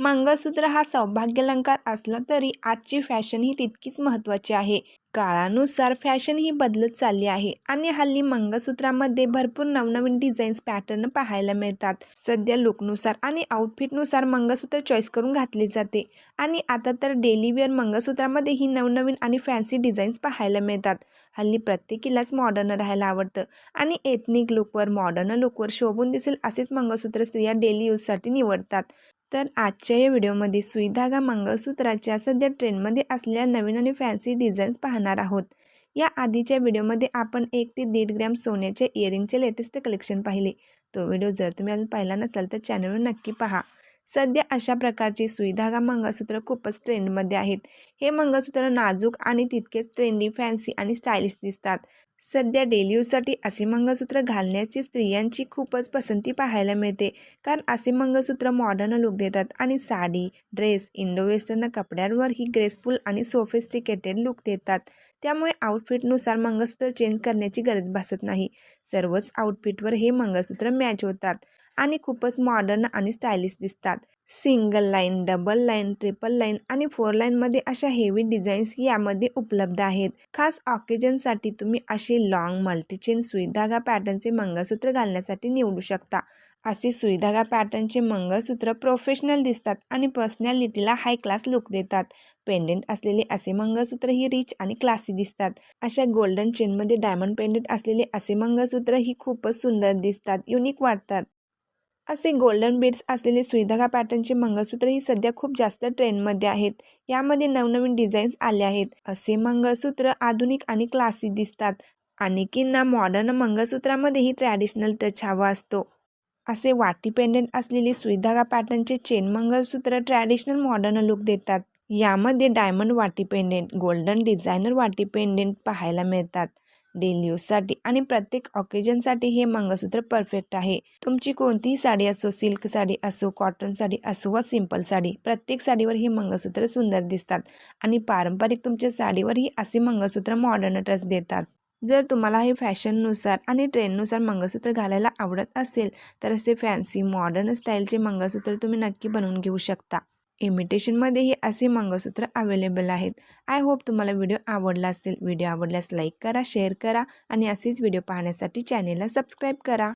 मंगळसूत्र हा सौभाग्यलंकार असला तरी आजची फॅशन ही तितकीच महत्त्वाची आहे. काळानुसार फॅशन ही बदलत चालली आहे आणि हल्ली मंगळसूत्रामध्ये भरपूर नवनवीन डिझाईन्स पॅटर्न पाहायला मिळतात. सध्या लुकनुसार आणि आउटफिटनुसार मंगळसूत्र चॉईस करून घातले जाते आणि आता तर डेली वेअर मंगळसूत्रामध्ये ही नवनवीन आणि फॅन्सी डिझाईन्स पाहायला मिळतात. हल्ली प्रत्येकीलाच मॉडर्न राहायला आवडतं आणि एथनिक लुकवर मॉडर्न लुकवर शोभून दिसेल असेच मंगळसूत्र स्त्रिया डेली यूजसाठी निवडतात. तर आजच्या या व्हिडिओमध्ये सुईधागा मंगळसूत्राच्या सध्या ट्रेंडमध्ये असलेल्या नवीन आणि फॅन्सी डिझाईन्स पाहणार आहोत. या आधीच्या व्हिडिओमध्ये आपण एक ते दीड ग्रॅम सोन्याच्या इयरिंगचे लेटेस्ट कलेक्शन पाहिले. तो व्हिडिओ जर तुम्ही अजून पाहिला नसाल तर चॅनलवर नक्की पहा. सध्या अशा प्रकारची सुईधागा मंगळसूत्र खूपच ट्रेंडमध्ये आहेत. हे मंगळसूत्र नाजूक आणि तितकेच ट्रेंडी फॅन्सी आणि स्टायलिश दिसतात. सध्या डेली यूजसाठी असे मंगळसूत्र घालण्याची स्त्रियांची खूपच पसंती पाहायला मिळते. कारण असे मंगळसूत्र मॉडर्न लुक देतात आणि साडी ड्रेस इंडो वेस्टर्न कपड्यांवर ही ग्रेसफुल आणि सोफिस्टिकेटेड लुक देतात. त्यामुळे आउटफिटनुसार मंगळसूत्र चेंज करण्याची गरज भासत नाही. सर्वच आउटफिटवर हे मंगळसूत्र मॅच होतात आणि खूपच मॉडर्न आणि स्टायलिश दिसतात. Single line double line triple line आणि फोर लाईनमध्ये अशा हेवी डिझाईन्स यामध्ये उपलब्ध आहेत. खास ऑकेजनसाठी तुम्ही अशी असे लॉंग मल्टीचेन सुईधागा पॅटर्नचे मंगळसूत्र घालण्यासाठी निवडू शकता. असे सुईधागा पॅटर्नचे मंगळसूत्र प्रोफेशनल दिसतात आणि पर्सनॅलिटीला हाय क्लास लुक देतात. पेंडेंट असलेले असे मंगळसूत्र ही रिच आणि क्लासी दिसतात. अशा गोल्डन चेनमध्ये डायमंड पेंडेंट असलेले असे मंगळसूत्र ही खूपच सुंदर दिसतात युनिक वाटतात. असे गोल्डन बीड्स असलेले सुईधागा पॅटर्नचे मंगळसूत्र ही सध्या खूप जास्त ट्रेंडमध्ये आहेत. यामध्ये नवनवीन डिझाईन्स आले आहेत. असे मंगळसूत्र आधुनिक आणि क्लासी दिसतात. अनेकींना मॉडर्न मंगळसूत्रामध्येही ट्रॅडिशनल टच हवा असतो. असे वाटी पेंडेंट असलेले सुईधागा पॅटर्नचे चेन मंगळसूत्र ट्रॅडिशनल मॉडर्न लुक देतात. यामध्ये डायमंड वाटी पेंडेंट गोल्डन डिझायनर वाटी पेंडेंट पाहायला मिळतात. डेली यूजसाठी आणि प्रत्येक ऑकेजनसाठी हे मंगळसूत्र परफेक्ट आहे. तुमची कोणतीही साडी असो सिल्क साडी असो कॉटन साडी असो वा सिंपल साडी प्रत्येक साडीवर हे मंगळसूत्र सुंदर दिसतात. आणि पारंपरिक तुमच्या साडीवरही असे मंगळसूत्र मॉडर्न टच देतात. जर तुम्हाला हे फॅशननुसार आणि ट्रेंडनुसार मंगळसूत्र घालायला आवडत असेल तर असे फॅन्सी मॉडर्न स्टाईलचे मंगळसूत्र तुम्ही नक्की बनवून घेऊ शकता. इमिटेशनमध्येही असे मंगळसूत्र अवेलेबल आहेत. आय होप तुम्हाला व्हिडिओ आवडला असेल. व्हिडिओ आवडल्यास लाईक करा शेअर करा आणि असेच व्हिडिओ पाहण्यासाठी चॅनेलला सबस्क्राईब करा.